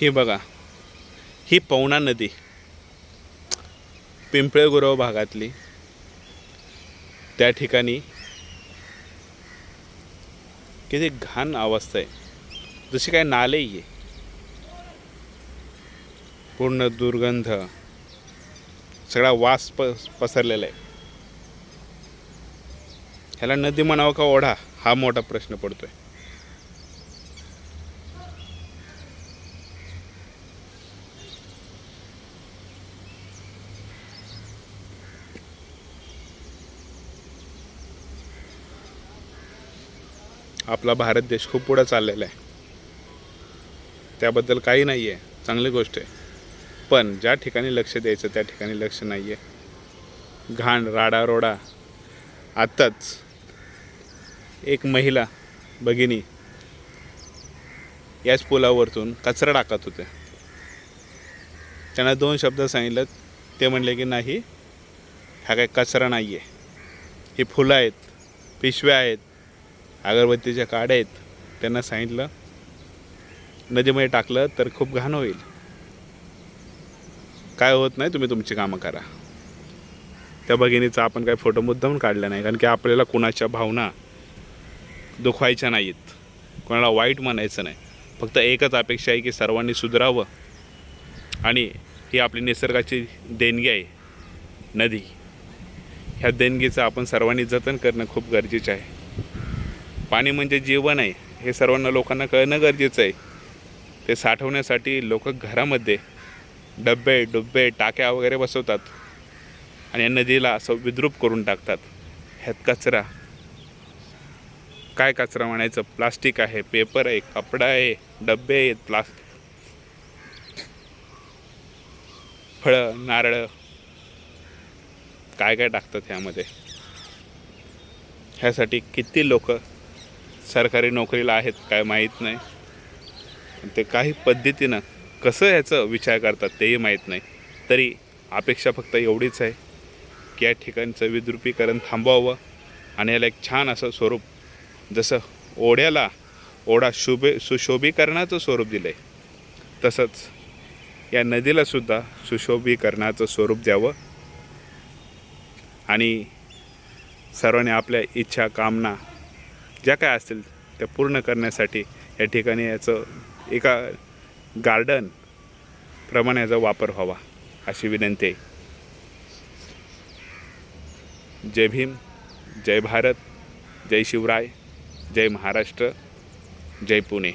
ही बघा ही पवना नदी पिंपळेगुरव भागातली त्या ठिकाणी किती घाण अवस्था आहे. जशी काय नालेही आहे. पूर्ण दुर्गंध सगळा वास प पसरलेला आहे. ह्याला नदी म्हणावं का ओढा? हा मोठा प्रश्न पडतो आहे आपला भारत देश खूप पुढं चाललेला आहे. त्याबद्दल काही नाही आहे चांगली गोष्ट आहे. पण ज्या ठिकाणी लक्ष द्यायचं त्या ठिकाणी लक्ष नाही आहे घाण राडारोडा. आत्ताच एक महिला भगिनी याच पुलावरतून कचरा टाकत होत्या. त्यांना दोन शब्द सांगितलं. ते म्हणले की नाही हा काही कचरा नाही आहे ही फुलं आहेत पिशव्या आहेत अगरबत्तीच्या काड्या आहेत त्यांना सांगितलं नदीमध्ये टाकलं तर खूप घाण होईल. काय होत नाही तुम्ही तुमची कामं करा. त्या भगिनीचा आपण काही फोटो मुद्दाम काढला नाही कारण की आपल्याला कुणाच्या भावना दुखवायच्या नाहीत. कोणाला वाईट म्हणायचं नाही. फक्त एकच अपेक्षा आहे की सर्वांनी सुधरावं. आणि ही आपली निसर्गाची देणगी आहे नदी. ह्या देणगीचं आपण सर्वांनी जतन करणं खूप गरजेचं आहे. पाणी म्हणजे जीवन आहे हे सर्वांना लोकांना कळणं गरजेचं आहे. ते साठवण्यासाठी लोक घरामध्ये डब्बे डुब्बे टाक्या वगैरे बसवतात आणि या नदीला असं विद्रूप करून टाकतात. ह्यात कचरा. काय कचरा म्हणायचं? प्लास्टिक आहे पेपर आहे कपडा आहे डब्बे आहेत प्लास फळं नारळ. काय काय टाकतात ह्यामध्ये? ह्यासाठी किती लोक सरकारी नोकरीला आहेत काय माहीत नाही. ते काही पद्धतीनं कसं ह्याचं विचार करतात तेही माहीत नाही. तरी अपेक्षा फक्त एवढीच आहे की या ठिकाणचं विद्रुपीकरण थांबवावं आणि याला एक छान असं स्वरूप जसं ओढ्याला ओढा शुभे सुशोभीकरणाचं स्वरूप दिलं आहे तसंच या नदीलासुद्धा सुशोभीकरणाचं स्वरूप द्यावं आणि सर्वांनी आपल्या इच्छा कामना ज्या काय असतील त्या पूर्ण करण्यासाठी या ठिकाणी याचं एका गार्डन प्रमाणे याचा वापर व्हावा अशी विनंती आहे. जय भीम जय भारत जय शिवराय जय महाराष्ट्र जय पुणे.